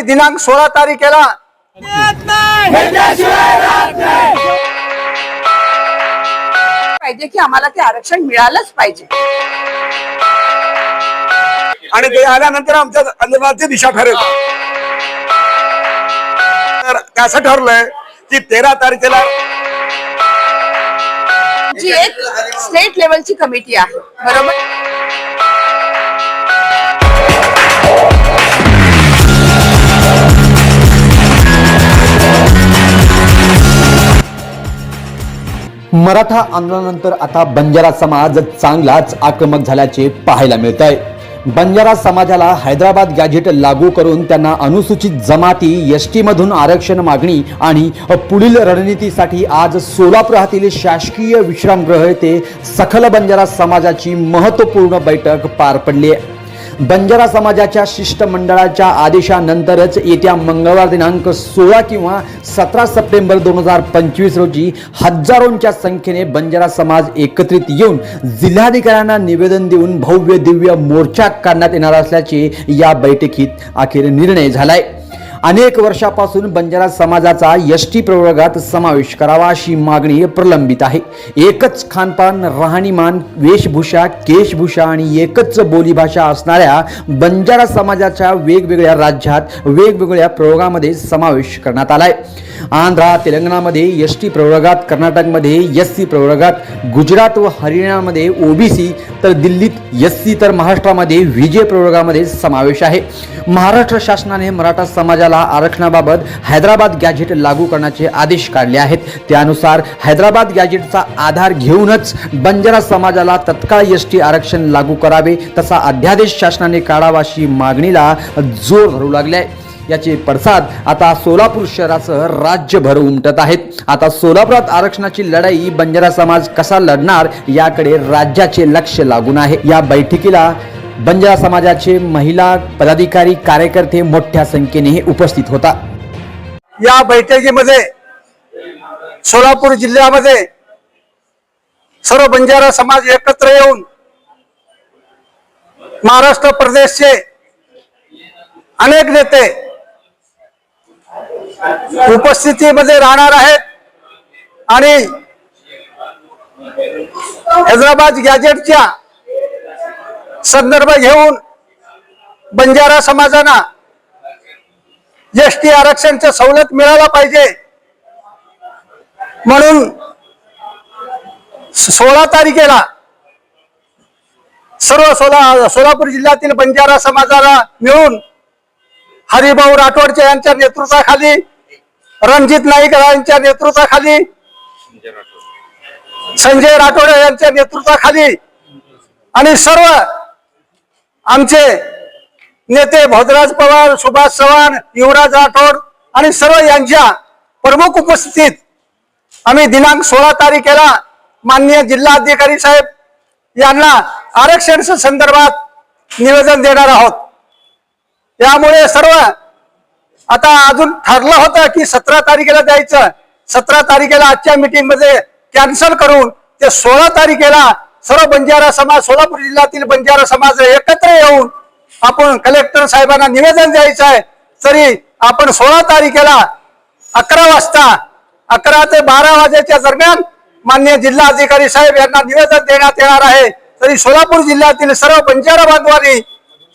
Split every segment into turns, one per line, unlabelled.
आम्ही दिनांक सोळा तारखेला
पाहिजे की आम्हाला ते आरक्षण मिळालंच पाहिजे.
आणि ते आल्यानंतर आमच्या आंदोलनाची दिशा ठरेल. तर असं ठरलंय की तेरा तारखेला
जी एक स्टेट लेवलची कमिटी आहे बरोबर?
मराठा आंदोलनानंतर आता बंजारा समाज चांगलाच आक्रमक झाल्याचे पाहायला मिळत आहे बंजारा समाजाला हैदराबाद गॅजेट लागू करून त्यांना अनुसूचित जमाती एस मधून आरक्षण मागणी आणि पुढील रणनीतीसाठी आज सोलापुरातील शासकीय विश्रामगृह येथे सखल बंजारा समाजाची महत्त्वपूर्ण बैठक पार पडली आहे. बंजारा समाजाच्या शिष्टमंडळाच्या आदेशानंतरच येत्या मंगळवार दिनांक सोळा किंवा सतरा सप्टेंबर दोन हजार पंचवीस रोजी हजारोंच्या संख्येने बंजारा समाज एकत्रित येऊन जिल्हाधिकाऱ्यांना निवेदन देऊन भव्य दिव्य मोर्चा काढण्यात येणार असल्याचे या बैठकीत अखेर निर्णय झालाय. अनेक वर्षापासून बंजारा समाजाचा एस टी प्रवर्गात समावेश करावा अशी मागणी प्रलंबित आहे. एकच खानपान राहणीमान वेशभूषा केशभूषा आणि एकच बोलीभाषा असणाऱ्या बंजारा समाजाच्या वेगवेगळ्या राज्यात वेगवेगळ्या प्रयोगामध्ये समावेश करण्यात आलाय. आंध्रा तेलंगणामध्ये एस टी प्रवर्गात कर्नाटकमध्ये एस सी प्रवर्गात गुजरात व हरियाणामध्ये ओबीसी तर दिल्लीत एस सी तर महाराष्ट्रामध्ये विजय प्रवर्गामध्ये समावेश आहे. महाराष्ट्र शासनाने मराठा समाजाला आरक्षणाबाबत हैदराबाद गॅजेट लागू करण्याचे आदेश काढले आहेत. त्यानुसार हैदराबाद गॅजेटचा आधार घेऊनच बंजारा समाजाला तत्काळ एस टी आरक्षण लागू करावे तसा अध्यादेश शासनाने काढावा अशी मागणीला जोर धरू लागले आहे याचे पडसाद आता सोलापूर शहरासह राज्यभर उमटत आहेत. आता सोलापुरात आरक्षणाची लढाई बंजारा समाज कसा लढणार याकडे राज्याचे लक्ष लागून आहे. या बैठकीला बंजारा समाजाचे महिला पदाधिकारी कार्यकर्ते मोठ्या संख्येने उपस्थित होता.
या बैठकीमध्ये सोलापूर जिल्ह्यामध्ये सर्व बंजारा समाज एकत्र येऊन महाराष्ट्र प्रदेशचे अनेक नेते उपस्थितीमध्ये राहणार आहेत आणि हैदराबाद गॅजेटच्या संदर्भ घेऊन बंजारा समाजांना एस टी आरक्षणच्या सवलत मिळायला पाहिजे. म्हणून सोळा तारखेला सर्व सोला सोलापूर जिल्ह्यातील बंजारा समाजाला मिळून हरिभाऊ राठोडच्या यांच्या नेतृत्वाखाली रणजित नाईक यांच्या नेतृत्वाखाली संजय राठोड यांच्या नेतृत्वाखाली आणि सर्व आमचे नेते भोजराज पवार सुभाष चव्हाण युवराज राठोड आणि सर्व यांच्या प्रमुख उपस्थितीत आम्ही दिनांक सोळा तारखेला माननीय जिल्हाधिकारी साहेब यांना आरक्षण संदर्भात निवेदन देणार आहोत. त्यामुळे सर्व आता अजून ठरलं होतं की सतरा तारखेला द्यायचं सतरा तारखेला आजच्या मीटिंगमध्ये कॅन्सल करून ते सोळा तारखेला सर्व बंजारा समाज सोलापूर जिल्ह्यातील बंजारा समाज एकत्र येऊन आपण कलेक्टर साहेबांना निवेदन द्यायचं आहे. तरी आपण सोळा तारखेला अकरा वाजता अकरा ते बारा वाजेच्या दरम्यान मान्य जिल्हा अधिकारी साहेब यांना निवेदन देण्यात येणार आहे. तरी सोलापूर जिल्ह्यातील सर्व बंजारा बांधवांनी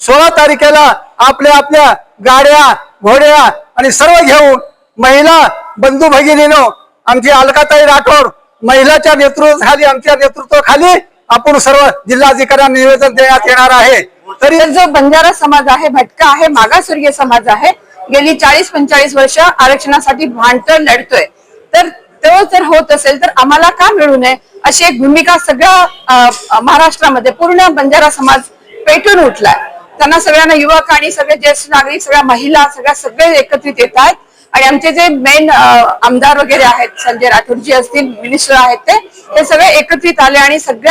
सोळा तारखेला आपल्या आपल्या गाड्या घोड्या आणि सर्व घेऊन महिला बंधू भगिनीनो आमची अलकाताई राठोड महिलाच्या नेतृत्वाखाली आमच्या नेतृत्वाखाली आपण सर्व जिल्हाधिकाऱ्यांना निवेदन देण्यात येणार आहे. तरी
तर जो बंजारा समाज आहे भटका आहे मागासवर्गीय समाज आहे गेली चाळीस पंचाळीस वर्ष आरक्षणासाठी भांडतोय लढतोय. तर तो जर होत असेल तर आम्हाला का मिळू नये? अशी एक भूमिका सगळ्या महाराष्ट्रामध्ये पूर्ण बंजारा समाज पेटून उठलाय. त्यांना सगळ्यांना युवक आणि सगळे ज्येष्ठ नागरिक सगळ्या महिला सगळ्या सगळे एकत्रित येत आहेत. आणि आमचे जे मेन आमदार वगैरे आहेत संजय राठोडजी असतील मिनिस्टर आहेत ते सगळे एकत्रित आले आणि सगळ्या